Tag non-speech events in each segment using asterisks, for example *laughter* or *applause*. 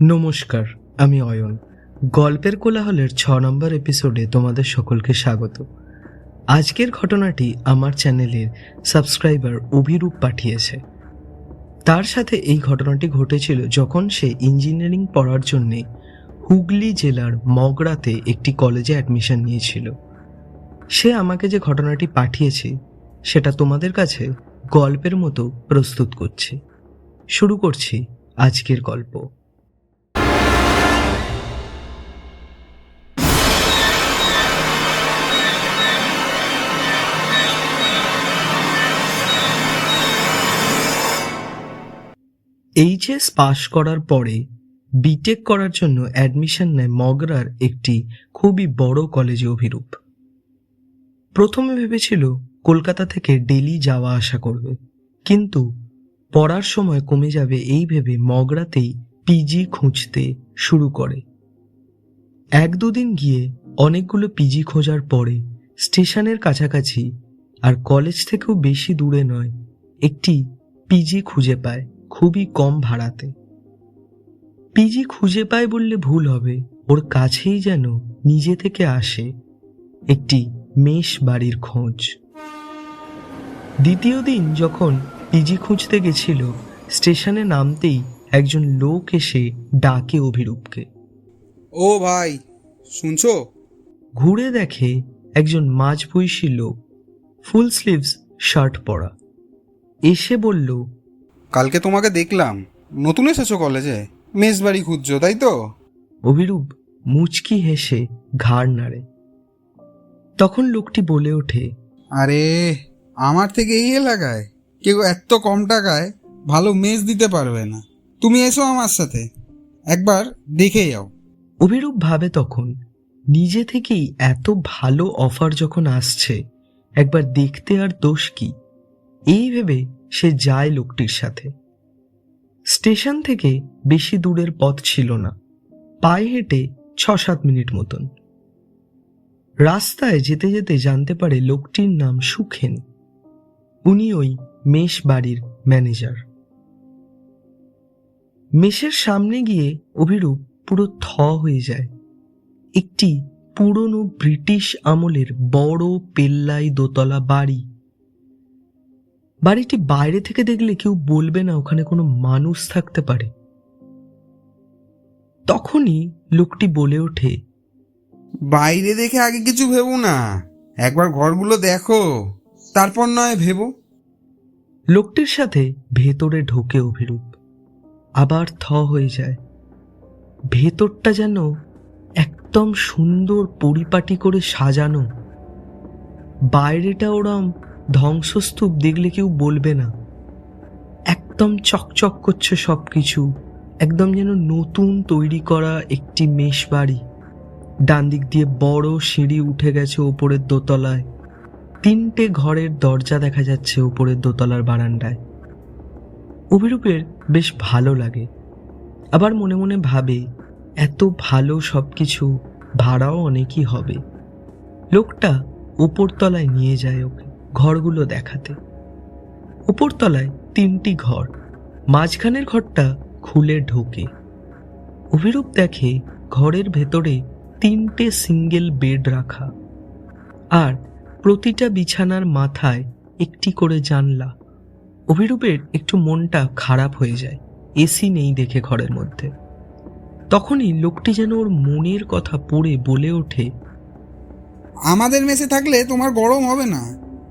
নমস্কার, আমি অয়ন। গল্পের কোলাহলের ছ নম্বর এপিসোডে তোমাদের সকলকে স্বাগত। আজকের ঘটনাটি আমার চ্যানেলের সাবস্ক্রাইবার অভিরূপ পাঠিয়েছে। তার সাথে এই ঘটনাটি ঘটেছিল যখন সে ইঞ্জিনিয়ারিং পড়ার জন্যে হুগলি জেলার মগরাতে একটি কলেজে অ্যাডমিশন নিয়েছিল। সে আমাকে যে ঘটনাটি পাঠিয়েছে, সেটা তোমাদের কাছে গল্পের মতো প্রস্তুত করছি। শুরু করছি আজকের গল্প। এইচএস পাশ করার পরে বিটেক করার জন্য অ্যাডমিশন নেয় মগরার একটি খুবই বড় কলেজে অভিরূপ। প্রথমে ভেবেছিল কলকাতা থেকে ডেলি যাওয়া আসা করবে, কিন্তু পড়ার সময় কমে যাবে এই ভেবে মগরাতেই পিজি খুঁজতে শুরু করে। এক দুদিন গিয়ে অনেকগুলো পিজি খোঁজার পরে স্টেশনের কাছাকাছি আর কলেজ থেকেও বেশি দূরে নয়, একটি পিজি খুঁজে পায়। খুবই কম ভাড়াতে। পিজি খুঁজে পায় বললে ভুল হবে। ওর কাছেই যেন নিজে থেকে আসে একটি মেষ বাড়ির খোঁজ। দ্বিতীয় দিন যখন পিজি খুঁজতে গেছিল স্টেশনে নামতেই একজন লোক এসে ডাকে অভিরূপকে। ও ভাই শুনছো? ঘুরে দেখে একজন মাঝবয়সী লোক ফুল স্লিভস শার্ট পরা। এসে বলল কালকে তোমাকে দেখলাম। নতুন এসেছ কলেজে মেস বাড়ি খুঁজছো তাই তো? অভিরূপ মুচকি হেসে ঘাড় নাড়ে। তখন লোকটি বলে ওঠে আরে আমার থেকে এই এলাকায়? কেউ এত কম টাকায় ভালো মেস দিতে পারবে না। তুমি এসো আমার সাথে। একবার দেখে যাও। অভিরূপ ভাবে তখন নিজে থেকেই এত ভালো অফার যখন আসছে একবার দেখতে আর দোষ কি? এই ভেবে সে যায় লোকটির সাথে। স্টেশন থেকে বেশি দূরের পথ ছিল না। পায়ে হেঁটে ছ সাত মিনিট মতন। রাস্তায় যেতে যেতে জানতে পারে লোকটির নাম সুখেন। উনি ওই মেষ বাড়ির ম্যানেজার। মেষের সামনে গিয়ে অভিরূপ পুরো থ হয়ে যায়। একটি পুরনো ব্রিটিশ আমলের বড় পেল্লাই দোতলা বাড়ি। বাড়িটি বাইরে থেকে দেখলে কেউ বলবে না ওখানে কোনো মানুষ থাকতে পারে। তখনই লোকটি বলে ওঠে বাইরে দেখে আগে কিছু ভেবো না। একবার ঘরগুলো দেখো। তারপর নয় ভেবো। লোকটির সাথে ভেতরে ঢোকে অভিরূপ। আবার থ হয়ে যায়। ভেতরটা যেন একদম সুন্দর পরিপাটি করে সাজানো। বাইরেটা ওরম ধ্বংসস্তূপ দেখলে কেউ বলবে না। একদম চকচক করছে সব কিছু একদম যেন নতুন তৈরি করা একটি মেষ বাড়ি ডান দিক দিয়ে বড় সিঁড়ি উঠে গেছে ওপরের দোতলায়। তিনটে ঘরের দরজা দেখা যাচ্ছে উপরের দোতলার বারান্দায়। অভিরূপের বেশ ভালো লাগে। আবার মনে মনে ভাবে, এত ভালো সব কিছু ভাড়াও অনেকই হবে। লোকটা উপরতলায় নিয়ে যায় ওকে। ঘরগুলো দেখাতে। উপরতলায় তিনটি ঘর, মাঝখানের ঘরটা খুলে ঢোকে। অভিরূপ দেখে ঘরের ভেতরে তিনটে সিঙ্গেল বেড রাখা আর প্রতিটা বিছানার মাথায় একটি করে জানলা। অভিরূপের একটু মনটা খারাপ হয়ে যায়, এসি নেই দেখে ঘরের মধ্যে। তখনই লোকটি যেন ওর মনের কথা পড়ে বলে ওঠে, আমাদের মেসে থাকলে তোমার গরম হবে না।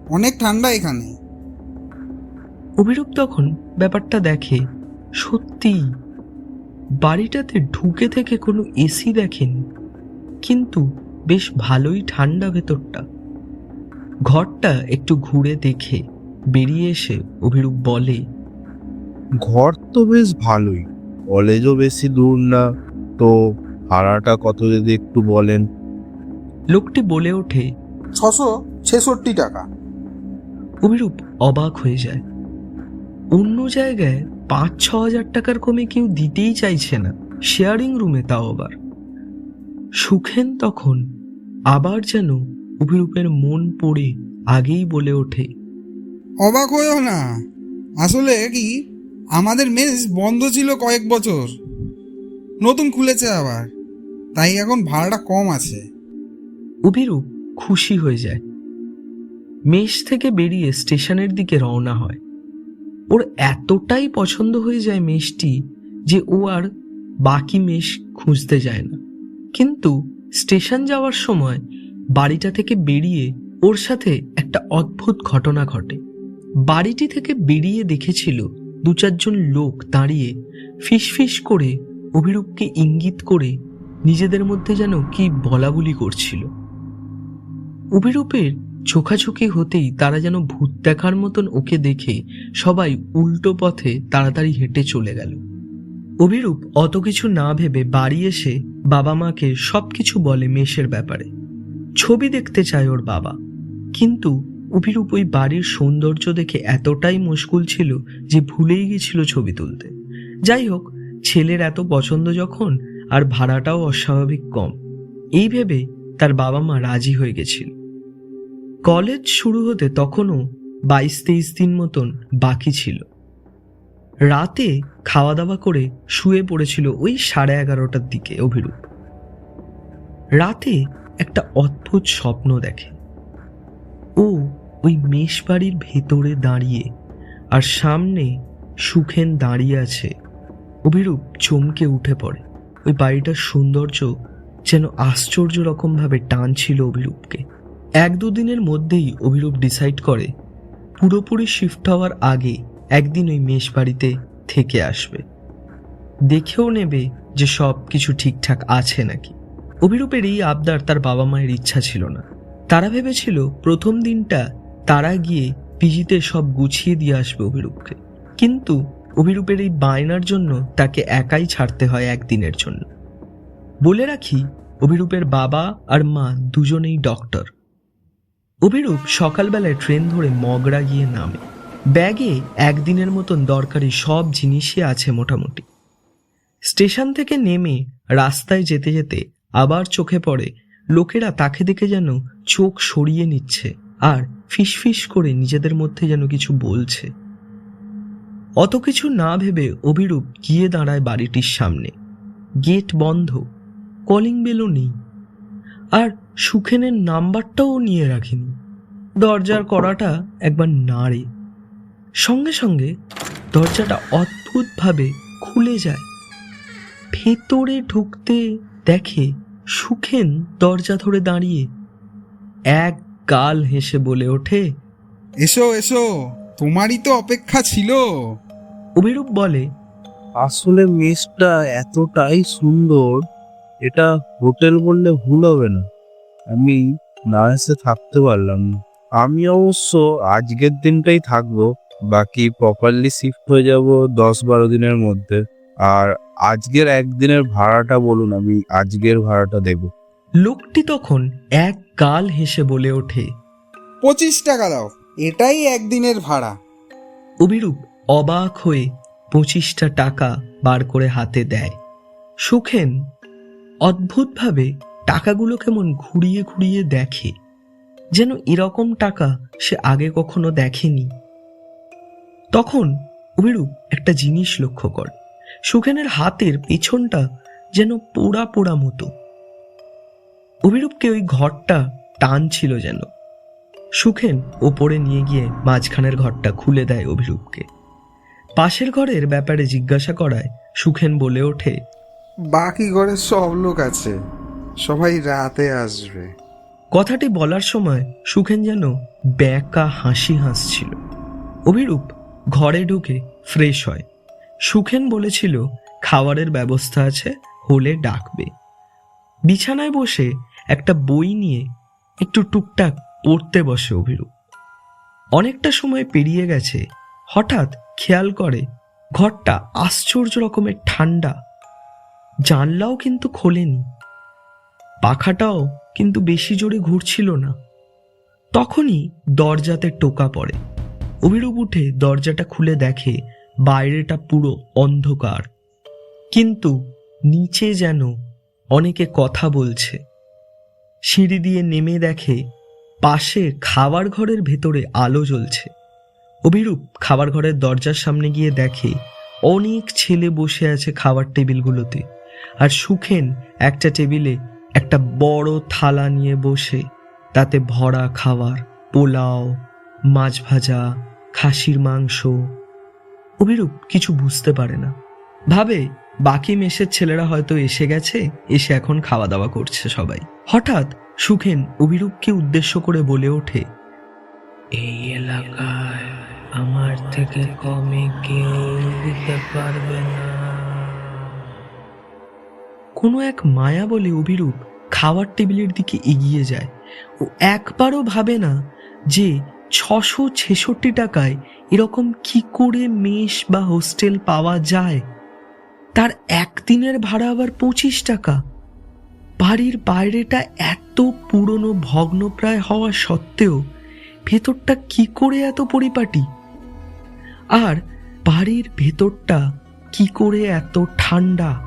অনেক ঠান্ডা এখানে। অভিরূপ তখন ব্যাপারটা দেখে সত্যি বাড়িটাতে ঢুকে থেকে কোনো এসি দেখেনি কিন্তু বেশ ভালোই ঠান্ডা ভেতরটা। ঘরটা একটু ঘুরে দেখে বেরিয়ে এসে অভিরূপ বলে ঘর তো বেশ ভালোই কলেজও বেশি দূর না তো ভাড়াটা কত যদি একটু বলেন? লোকটি বলে ওঠে ছশো ছেষট্টি টাকা। অভিরূপ অবাক হয়ে যায়। অন্য জায়গায় পাঁচ ছ হাজার টাকার কমে কেউ দিতেই চাইছে না। শেয়ারিং রুমে তাও আবার। সুখেন তখন আবার যেন অভিরূপের মন পড়ে আগেই বলে ওঠে। অবাক হয়েও না। আসলে কি আমাদের মেস বন্ধ ছিল কয়েক বছর। নতুন খুলেছে আবার। তাই এখন ভাড়াটা কম আছে। অভিরূপ খুশি হয়ে যায়। মেষ থেকে বেরিয়ে স্টেশনের দিকে রওনা হয়। ওর এতটাই পছন্দ হয়ে যায় মেষটি যে ও আর বাকি মেষ খুঁজতে যায় না। কিন্তু স্টেশন যাওয়ার সময় বাড়িটা থেকে বেরিয়ে ওর সাথে একটা অদ্ভুত ঘটনা ঘটে। বাড়িটি থেকে বেরিয়ে দেখেছিল দু চারজন লোক দাঁড়িয়ে ফিসফিস করে অভিরূপকে ইঙ্গিত করে নিজেদের মধ্যে যেন কি বলাবলি করছিল। অভিরূপের চোখাচোখি হতেই তারা যেন ভূত দেখার মতন ওকে দেখে সবাই উল্টো পথে তাড়াতাড়ি হেঁটে চলে গেল। অভিরূপ অত কিছু না ভেবে বাড়ি এসে বাবা মাকে সবকিছু বলে মেষের ব্যাপারে। ছবি দেখতে চায় ওর বাবা। কিন্তু অভিরূপ ওই বাড়ির সৌন্দর্য দেখে এতটাই মুশকুল ছিল যে ভুলেই গেছিল ছবি তুলতে। যাই হোক, ছেলের এত পছন্দ যখন আর ভাড়াটাও অস্বাভাবিক কম। এই ভেবে তার বাবা মা রাজি হয়ে গেছিল। কলেজ শুরু হতে তখনও বাইশ তেইশ দিন মতন বাকি ছিল। রাতে খাওয়া দাওয়া করে শুয়ে পড়েছিল ওই সাড়ে এগারোটার দিকে অভিরূপ। রাতে একটা অদ্ভুত স্বপ্ন দেখে। ও ওই মেষ বাড়ির ভেতরে দাঁড়িয়ে আর সামনে সুখেন দাঁড়িয়ে আছে। অভিরূপ চমকে উঠে পড়ে। ওই বাড়িটার সৌন্দর্য যেন আশ্চর্য রকমভাবে টানছিল অভিরূপকে। এক দুদিনের মধ্যেই অভিরূপ ডিসাইড করে, পুরোপুরি শিফট হওয়ার আগে একদিন ওই মেষ বাড়িতে থেকে আসবে। দেখেও নেবে যে সব কিছু ঠিকঠাক আছে নাকি। অভিরূপের এই আবদার তার বাবা মায়ের ইচ্ছা ছিল না। তারা ভেবেছিল প্রথম দিনটা তারা গিয়ে পিজিতে সব গুছিয়ে দিয়ে আসবে অভিরূপকে। কিন্তু অভিরূপের এই বায়নার জন্য তাকে একাই ছাড়তে হয় একদিনের জন্য। বলে রাখি, অভিরূপের বাবা আর মা দুজনেই ডক্টর অভিরূপ সকালবেলায় ট্রেন ধরে মগরা গিয়ে নামে। ব্যাগে একদিনের মতন দরকারি সব জিনিসই আছে মোটামুটি। স্টেশন থেকে নেমে রাস্তায় যেতে যেতে আবার চোখে পড়ে লোকেরা তাকে দেখে যেন চোখ সরিয়ে নিচ্ছে আর ফিসফিস করে নিজেদের মধ্যে যেন কিছু বলছে। অত কিছু না ভেবে অভিরূপ গিয়ে দাঁড়ায় বাড়িটির সামনে। গেট বন্ধ, কলিং বেলও নেই। আর সুখেনের নাম্বারটাও নিয়ে রাখিনি। দরজার কড়াটা একবার নাড়ে। সঙ্গে সঙ্গে দরজাটা অদ্ভুতভাবে খুলে যায়। ভেতরে ঢুকতে দেখে সুখেন দরজা ধরে দাঁড়িয়ে এক গাল হেসে বলে ওঠে এসো এসো তোমারই তো অপেক্ষা ছিল। অভিরূপ বলে আসলে মেসটা এতটাই সুন্দর এটা হোটেল বললে ভুল হবে না। আমি না এসে থাকতে পারলাম না। আমি অবশ্য আজকের দিনটাই থাকব বাকি প্রপারলি শিফট হয়ে যাব দশ বারো দিনের মধ্যে। আর আজকের একদিনের ভাড়াটা বলুন আমি আজকের ভাড়াটা দেব। লোকটি তখন এক গাল হেসে বলে ওঠে পঁচিশ টাকা দাও এটাই একদিনের ভাড়া। অভিরূপ অবাক হয়ে পঁচিশটা টাকা বার করে হাতে দেয়। সুখেন অদ্ভুতভাবে টাকাগুলো কেমন ঘুরিয়ে ঘুরিয়ে দেখে, যেন এরকম টাকা সে আগে কখনো দেখেনি। তখন অভিরূপ একটা জিনিস লক্ষ্য করে, সুখেনের হাতের পেছনটা যেন পোড়া পোড়া মতো। অভিরূপকে ওই ঘরটা টান ছিল যেন। সুখেন ওপরে নিয়ে গিয়ে মাঝখানের ঘরটা খুলে দেয় অভিরূপকে। পাশের ঘরের ব্যাপারে জিজ্ঞাসা করায় সুখেন বলে ওঠে বাকি ঘরে সব লোক আছে। সবাই রাতে আসবে। কথাটি বলার সময় সুখেন যেন ব্যাকা হাসি হাসছিল। অভিরূপ ঘরে ঢুকে ফ্রেশ হয়। সুখেন বলেছিল, খাবারের ব্যবস্থা আছে, হলে ডাকবে। বিছানায় বসে একটা বই নিয়ে একটু টুকটাক পড়তে বসে অভিরূপ। অনেকটা সময় পেরিয়ে গেছে। হঠাৎ খেয়াল করে, ঘরটা আশ্চর্য রকমের ঠান্ডা জানলাও কিন্তু খোলেনি। পাখাটাও কিন্তু বেশি জোরে ঘুরছিল না। তখনই দরজাতে টোকা পড়ে। অভিরূপ উঠে দরজাটা খুলে দেখে বাইরেটা পুরো অন্ধকার। কিন্তু নিচে যেন অনেকে কথা বলছে। সিঁড়ি দিয়ে নেমে দেখে পাশে খাবার ঘরের ভেতরে আলো জ্বলছে। অভিরূপ খাবার ঘরের দরজার সামনে গিয়ে দেখে অনেক ছেলে বসে আছে খাবার টেবিলগুলোতে। আর সুখেন একটা টেবিলে একটা বড় থালা নিয়ে বসে, তাতে ভরা খাবার, পোলাও, মাছ ভাজা, খাসির মাংস। অভিরূপ কিছু বুঝতে পারে না। ভাবে, বাকি মেসের ছেলেরা হয়তো এসে গেছে, এসে এখন খাওয়া দাওয়া করছে সবাই। হঠাৎ সুখেন অভিরূপকে উদ্দেশ্য করে বলে ওঠে, এই এলাকায় আমার থেকে কমে কেউ দিতে পারবে না। কোনো এক মায়া বলে অভিরূপ খাওয়ার টেবিলের দিকে এগিয়ে যায় ও একবারও ভাবে না যে ছশো ছেষট্টি টাকায় এরকম কি করে মেস বা হোস্টেল পাওয়া যায়। তার একদিনের ভাড়া আবার পঁচিশ টাকা। বাড়ির বাইরেটা এত পুরনো ভগ্নপ্রায় হওয়া সত্ত্বেও ভেতরটা কি করে এত পরিপাটি? আর বাড়ির ভেতরটা কি করে এত ঠান্ডা?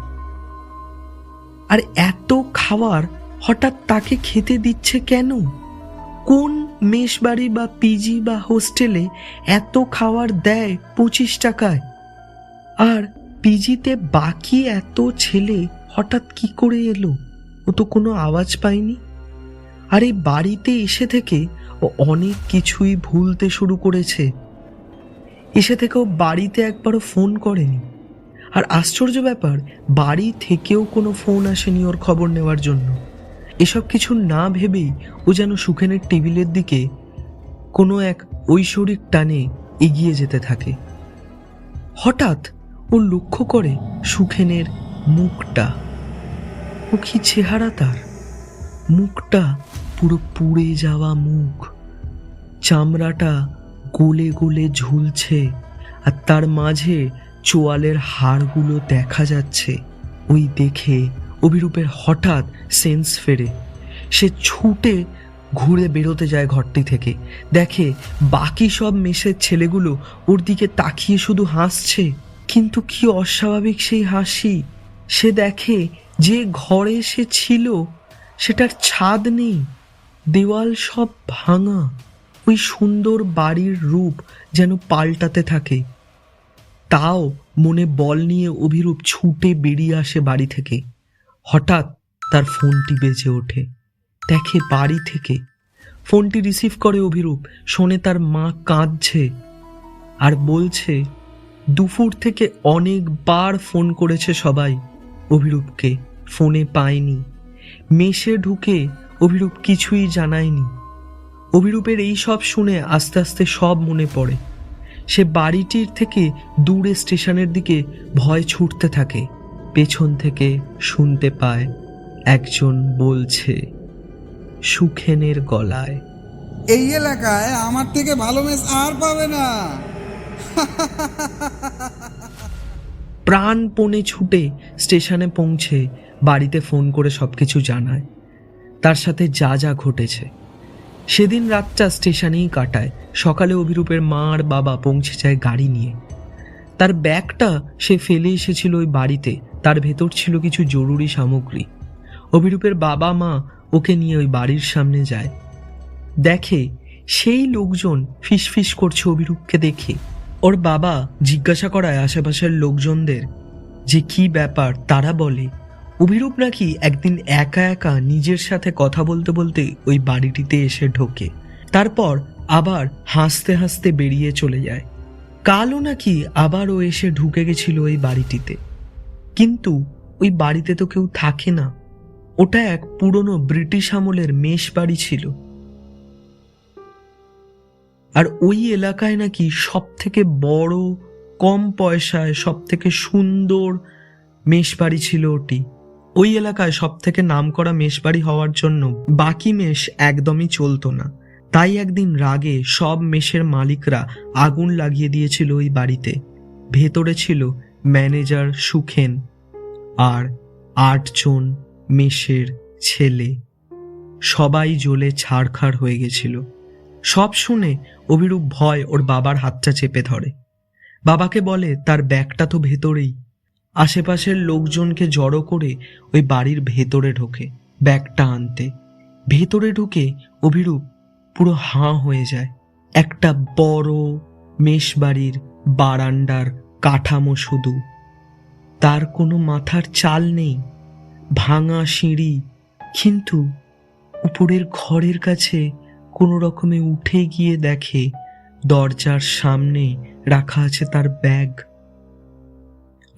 আর এত খাবার হঠাৎ তাকে খেতে দিচ্ছে কেন? কোন মেস বাড়ি বা পিজি বা হোস্টেলে এত খাবার দেয় পঁচিশ টাকায়? আর পিজিতে বাকি এত ছেলে হঠাৎ কি করে এলো? ও তো কোনো আওয়াজ পায়নি। আর এই বাড়িতে এসে থেকে ও অনেক কিছুই ভুলতে শুরু করেছে। এসে থেকেও বাড়িতে একবারও ফোন করেনি। আর আশ্চর্য ব্যাপার, বাড়ি থেকেও কোনো ফোন আসেনি ওর খবর নেওয়ার জন্য। এসব কিছু না ভেবেই ও যেন সুখেনের টেবিলের দিকে কোনো এক ঐশ্বরিক টানে এগিয়ে যেতে থাকে। হঠাৎ ও লক্ষ্য করে সুখেনের মুখটা, ও কি চেহারা তার? মুখটা পুরো পুড়ে যাওয়া মুখ। চামড়াটা গোলে গোলে ঝুলছে আর তার মাঝে চোয়ালের হাড়গুলো দেখা যাচ্ছে। ওই দেখে অভিরূপের হঠাৎ সেন্স ফেরে। সে ছুটে ঘুরে বেরোতে যায় ঘরটি থেকে। দেখে বাকি সব মেসের ছেলেগুলো ওর দিকে তাকিয়ে শুধু হাসছে। কিন্তু কি অস্বাভাবিক সেই হাসি। সে দেখে যে ঘরে সে ছিল, সেটার ছাদ নেই। দেওয়াল সব ভাঙা। ওই সুন্দর বাড়ির রূপ যেন পাল্টাতে থাকে। তাও মনে বল নিয়ে অভিরূপ ছুটে বেরিয়ে আসে বাড়ি থেকে। হঠাৎ তার ফোনটি বেজে ওঠে। দেখে বাড়ি থেকে। ফোনটি রিসিভ করে অভিরূপ। শোনে তার মা কাঁদছে আর বলছে, দুপুর থেকে অনেকবার ফোন করেছে সবাই অভিরূপকে। ফোনে পায়নি। মেশে ঢুকে অভিরূপ কিছুই জানায়নি। অভিরূপের এই সব শুনে আস্তে আস্তে সব মনে পড়ে। সে বাড়িটির থেকে দূরে স্টেশনের দিকে ভয় ছুটতে থাকে। পেছন থেকে শুনতে পায় একজন বলছে সুখেনের গলায় এই এলাকায় আমার থেকে ভালো মেস আর পাবে না। *laughs* প্রাণপণে ছুটে স্টেশনে পৌঁছে বাড়িতে ফোন করে সবকিছু জানায়। তার সাথে যা যা ঘটেছে। সেদিন রাতটা স্টেশনেই কাটায়। সকালে অভিরূপের মা আর বাবা পৌঁছে যায় গাড়ি নিয়ে। তার ব্যাগটা সে ফেলে এসেছিল ওই বাড়িতে। তার ভেতর ছিল কিছু জরুরি সামগ্রী। অভিরূপের বাবা মা ওকে নিয়ে ওই বাড়ির সামনে যায়। দেখে সেই লোকজন ফিসফিস করছে অভিরূপকে দেখে। ওর বাবা জিজ্ঞাসা করায় আশেপাশের লোকজনদের যে কি ব্যাপার তারা বলে অভিরূপ নাকি একদিন একা একা নিজের সাথে কথা বলতে বলতে ওই বাড়িটিতে এসে ঢোকে। তারপর আবার হাসতে হাসতে বেরিয়ে চলে যায়। কালও নাকি আবার ও এসে ঢুকে গেছিল ওই বাড়িটিতে। কিন্তু ওই বাড়িতে তো কেউ থাকে না। ওটা এক পুরনো ব্রিটিশ আমলের মেষ বাড়ি ছিল। আর ওই এলাকায় নাকি সব থেকে বড়, কম পয়সায় সব থেকে সুন্দর মেষ বাড়ি ছিল ওটি। ওই এলাকায় সব থেকে নাম করা মেষবাড়ি হওয়ার জন্য বাকি মেষ একদমই চলতো না। তাই একদিন রাগে সব মেষের মালিকরা আগুন লাগিয়ে দিয়েছিল ওই বাড়িতে। ভেতরে ছিল ম্যানেজার সুখেন আর আটজন মেষের ছেলে। সবাই জ্বলে ছাড়খাড় হয়ে গেছিল। সব শুনে অভিরূপ ভয় ওর বাবার হাতটা চেপে ধরে। বাবাকে বলে, তার ব্যাগটা তো ভেতরেই। আশেপাশের লোকজনকে জড়ো করে ওই বাড়ির ভেতরে ঢোকে, ব্যাগটা আনতে। ভেতরে ঢুকে অভিরূপ পুরো হাঁ হয়ে যায়। একটা বড় মেষ বাড়ির বারান্দার কাঠামো শুধু। তার কোনো মাথার চাল নেই, ভাঙা সিঁড়ি, কিন্তু উপরের ঘরের কাছে কোনো রকমে উঠে গিয়ে দেখে দরজার সামনে রাখা আছে তার ব্যাগ।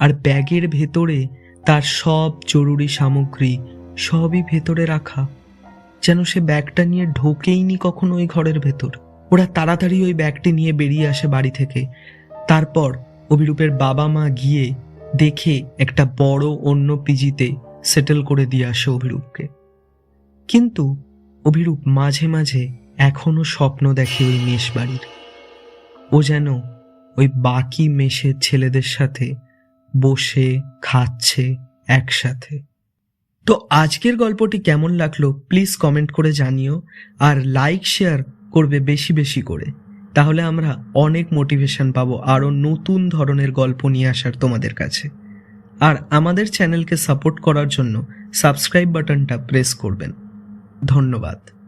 আর ব্যাগের ভেতরে তার সব জরুরি সামগ্রী সবই ভেতরে রাখা। যেন সে ব্যাগটা নিয়ে ঢোকেইনি কখনো ওই ঘরের ভেতর। ওরা তাড়াতাড়ি ওই ব্যাগটি নিয়ে বেরিয়ে আসে বাড়ি থেকে। তারপর অভিরূপের বাবা মা গিয়ে দেখে একটা বড় অন্য পিজিতে সেটেল করে দিয়ে আসে অভিরূপকে। কিন্তু অভিরূপ মাঝে মাঝে এখনও স্বপ্ন দেখে ওই মেষ বাড়ির। ও যেন ওই বাকি মেষের ছেলেদের সাথে বসে, খাচ্ছে একসাথে। তো আজকের গল্পটি কেমন লাগল প্লিজ কমেন্ট করে জানিও আর লাইক, শেয়ার করবে বেশি বেশি করে। তাহলে আমরা অনেক মোটিভেশন পাবো আরও নতুন ধরনের গল্প নিয়ে আসার তোমাদের কাছে। আর আমাদের চ্যানেলকে সাপোর্ট করার জন্য সাবস্ক্রাইব বাটনটা প্রেস করবেন। ধন্যবাদ।